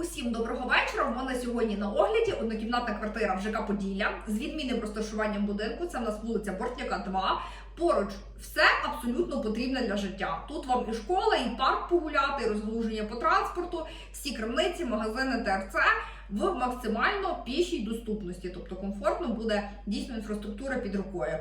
Усім доброго вечора. У мене сьогодні на огляді однокімнатна квартира в ЖК Поділля з відмінним розташуванням будинку. Це в нас вулиця Бортняка 2. Поруч все абсолютно потрібне для життя. Тут вам і школа, і парк погуляти, і розгалуження по транспорту, всі крамниці, магазини, ТРЦ в максимально пішій доступності, тобто комфортно буде дійсно інфраструктура під рукою.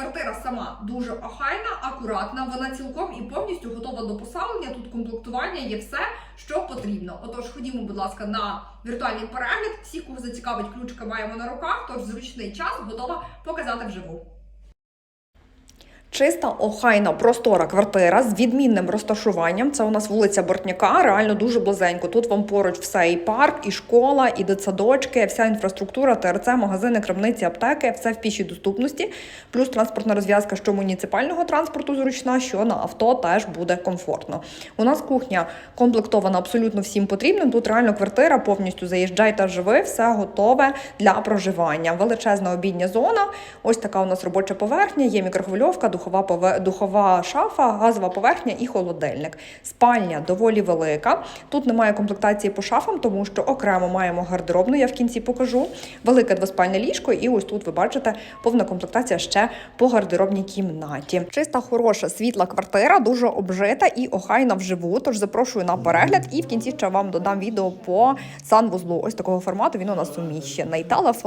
Квартира сама дуже охайна, акуратна. Вона цілком і повністю готова до поселення. Тут комплектування є все, що потрібно. Отож, ходімо, будь ласка, на віртуальний перегляд. Всіх, кого зацікавить, ключка маємо на руках. Тож зручний час готова показати вживу. Чиста, охайна, простора квартира з відмінним розташуванням. Це у нас вулиця Бортняка, реально дуже близенько. Тут вам поруч все і парк, і школа, і дитсадочки, вся інфраструктура, ТРЦ, магазини, крамниці, аптеки, все в пішій доступності. Плюс транспортна розв'язка, що муніципального транспорту зручна, що на авто теж буде комфортно. У нас кухня комплектована абсолютно всім потрібним. Тут реально квартира повністю заїжджай та живи, все готове для проживання. Величезна обідня зона. Ось така у нас робоча поверхня, є мікрохвильовка, духова пове- духова шафа, газова поверхня і холодильник. Спальня доволі велика. Тут немає комплектації по шафам, тому що окремо маємо гардеробну. Я в кінці покажу. Велике двоспальне ліжко, і ось тут ви бачите повна комплектація ще по гардеробній кімнаті. Чиста, хороша, світла квартира, дуже обжита і охайна вживу. Тож запрошую на перегляд. І в кінці ще вам додам відео по санвузлу. Ось такого формату. Він у нас суміщений. Телефон